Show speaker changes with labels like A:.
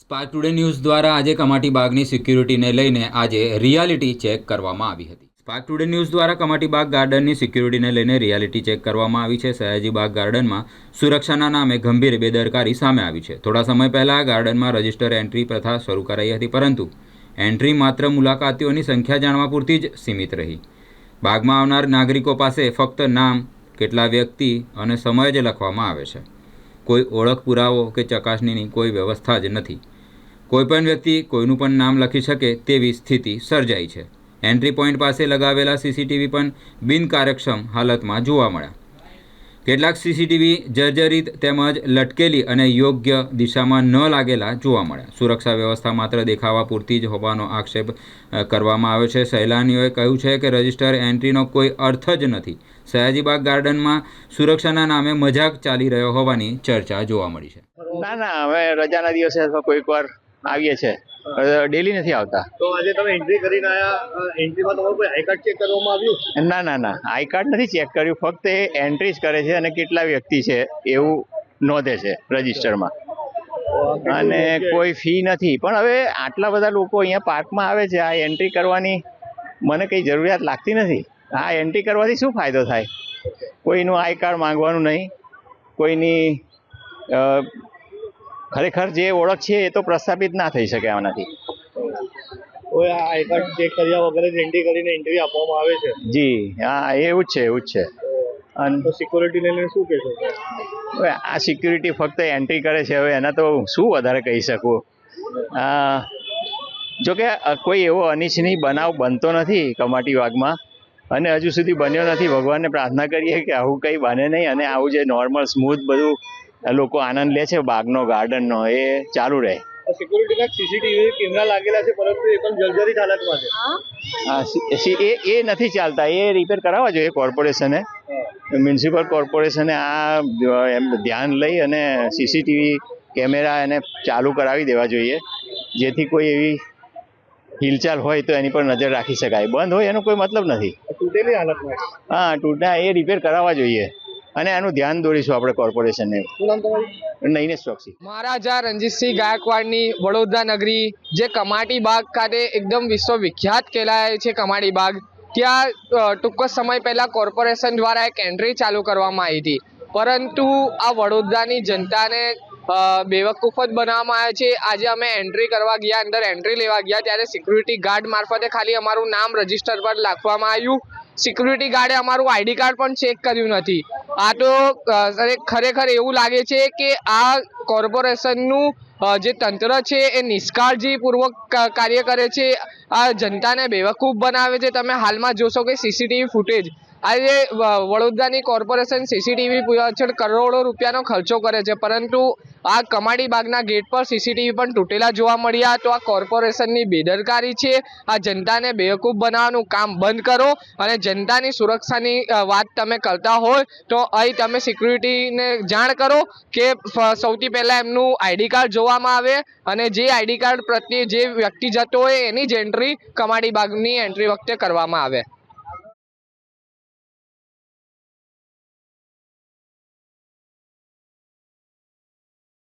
A: Spark today news દ્વારા આજે કમાટી બાગની સિક્યુરિટીને લઈને આજે રિયાલિટી ચેક કરવામાં આવી હતી. સ્પાર્ક ટુડે ન્યૂઝ દ્વારા કમાટી બાગ ગાર્ડનની સિક્યુરિટીને લઈને રિયાલિટી ચેક કરવામાં આવી છે. સયાજી બાગ ગાર્ડનમાં સુરક્ષાના નામે ગંભીર બેદરકારી સામે આવી છે. થોડા સમય પહેલાં ગાર્ડનમાં રજિસ્ટર એન્ટ્રી પ્રથા શરૂ કરાઈ હતી, પરંતુ એન્ટ્રી માત્ર મુલાકાતીઓની સંખ્યા જાણવા પૂરતી જ સીમિત રહી. બાગમાં આવનાર નાગરિકો પાસે ફક્ત નામ, કેટલા વ્યક્તિ અને સમય જ લખવામાં આવે છે. કોઈ ઓળખ પુરાવો કે ચકાસણીની કોઈ વ્યવસ્થા જ નથી. કોઈપણ વ્યક્તિ કોઈનું પણ નામ લખી શકે તેવી સ્થિતિ સર્જાઈ છે. એન્ટ્રી પોઈન્ટ પાસે લગાવેલા સીસીટીવી પણ બિનકાર્યક્ષમ હાલતમાં જોવા મળ્યા. કેટલાક સીસીટીવી જર્જરિત તેમજ લટકેલી અને યોગ્ય દિશામાં ન લાગેલા જોવા મળ્યા. સુરક્ષા વ્યવસ્થા માત્ર દેખાવા પૂરતી જ હોવાનો આક્ષેપ કરવામાં આવ્યો છે. સહેલાનીઓએ કહ્યું છે કે રજિસ્ટર એન્ટ્રીનો કોઈ અર્થ જ નથી. સયાજીબાગ ગાર્ડનમાં સુરક્ષાના નામે મજાક ચાલી રહ્યો હોવાની ચર્ચા જોવા મળી છે.
B: ના ના અમે રજાના દિવસે કોઈક વાર આવીએ છે. ડેલી નથી આવતા.
C: તો આજે તમે એન્ટ્રી કરીને આયા એન્ટ્રીમાં તમારું કોઈ આઈ કાર્ડ ચેક કરવામાં આવ્યું?
B: ના ના ના. આઈ કાર્ડ નથી ચેક કર્યું. ફક્ત એ એન્ટ્રી જ કરે છે અને કેટલા વ્યક્તિ છે એવું નોંધે છે રજિસ્ટરમાં અને કોઈ ફી નથી. પણ હવે આટલા બધા લોકો અહીંયા પાર્કમાં આવે છે. આ એન્ટ્રી કરવાની મને કંઈ જરૂરિયાત લાગતી નથી. આ એન્ટ્રી કરવાથી શું ફાયદો થાય? કોઈનું આઈ કાર્ડ માંગવાનું નહીં. કોઈની ખરેખર જે ઓળખ છે એ તો પ્રસ્થાપિત ના થઈ શકે આનાથી.
C: ચેક કર્યા વગર જ એન્ટ્રી કરીને ઇન્ટરવ્યુ આપવામાં આવે છે.
B: જી હા એવું જ છે એવું જ છે. અને
C: તો લઈને શું કહેશો?
B: હવે આ સિક્યુરિટી ફક્ત એન્ટ્રી કરે છે હવે એના તો શું વધારે કહી શકું? આ જોકે કોઈ એવો અનિચ્છનીય બનાવ બનતો નથી કમાટી વાગમાં અને હજુ સુધી બન્યો નથી. ભગવાનને પ્રાર્થના કરીએ કે આવું કંઈ બને નહીં અને આવું જે નોર્મલ સ્મૂથ બધું લોકો આનંદ લે છે બાગનો ગાર્ડનનો એ ચાલુ રહે.
C: સિક્યોરિટીના સીસીટીવી કેમેરા લાગેલા છે પરંતુ એ પણ જર્જરિત હાલતમાં છે.
B: આ સી- સી- એ એ નથી ચાલતા એ રિપેર કરાવવા જોઈએ કોર્પોરેશને મ્યુનિસિપલ કોર્પોરેશને આ એમ ધ્યાન લઈ અને સીસીટીવી કેમેરા એને ચાલુ કરાવી દેવા જોઈએ. જેથી કોઈ એવી હિલચાલ હોય તો એની પર નજર રાખી શકાય. બંધ હોય એનો કોઈ મતલબ નથી.
C: તૂટેલી હાલતમાં
B: હા તૂટા એ રિપેર કરાવવા જોઈએ. અને એનું ધ્યાન દોરીશું આપણે કોર્પોરેશનને.
C: શું નામ
B: ચોકસી.
D: મહારાજા રણજીતસિંહ ગાયકવાડની વડોદરા નગરી જે કમાટી બાગ ખાતે એકદમ વિશ્વવિખ્યાત કહેલાય છે કમાટી બાગ. ત્યાં ટૂંક જ સમય પહેલા કોર્પોરેશન દ્વારા એક એન્ટ્રી ચાલુ કરવામાં આવી હતી. પરંતુ આ વડોદરાની જનતાને બેવકૂફત બેવકૂફ જ બનાવવામાં આવે છે. આજે અમે એન્ટ્રી કરવા ગયા અંદર એન્ટ્રી લેવા ગયા ત્યારે સિક્યુરિટી ગાર્ડ મારફતે ખાલી અમારું નામ રજિસ્ટર પર લખવામાં આવ્યું. સિક્યુરિટી ગાર્ડે અમારું આઈડી કાર્ડ પણ ચેક કર્યું નથી. આ તો ખરેખર એવું લાગે છે કે આ કોર્પોરેશનનું જે તંત્ર છે એ નિષ્કાળજીપૂર્વક કાર્ય કરે છે. આ જનતાને બેવકૂફ બનાવે છે. તમે હાલમાં જોશો કે સીસીટીવી ફૂટેજ આજે વડોદરાની કોર્પોરેશન સીસીટીવી પાછળ કરોડો રૂપિયાનો ખર્ચો કરે છે. પરંતુ આ કમાડી બાગના ગેટ પર સીસીટીવી પણ તૂટેલા જોવા મળ્યા. તો આ કોર્પોરેશનની બેદરકારી છે. આ જનતાને બેવકૂફ બનાવવાનું કામ બંધ કરો અને જનતાની સુરક્ષાની વાત તમે કરતા હોય તો અહીં તમે સિક્યુરિટીને જાણ કરો કે સૌથી પહેલાં એમનું આઈડી કાર્ડ જોવામાં આવે અને જે આઈડી કાર્ડ પ્રત્યે જે વ્યક્તિ જતો હોય એની જ એન્ટ્રી કમાડી બાગની એન્ટ્રી વખતે કરવામાં આવે.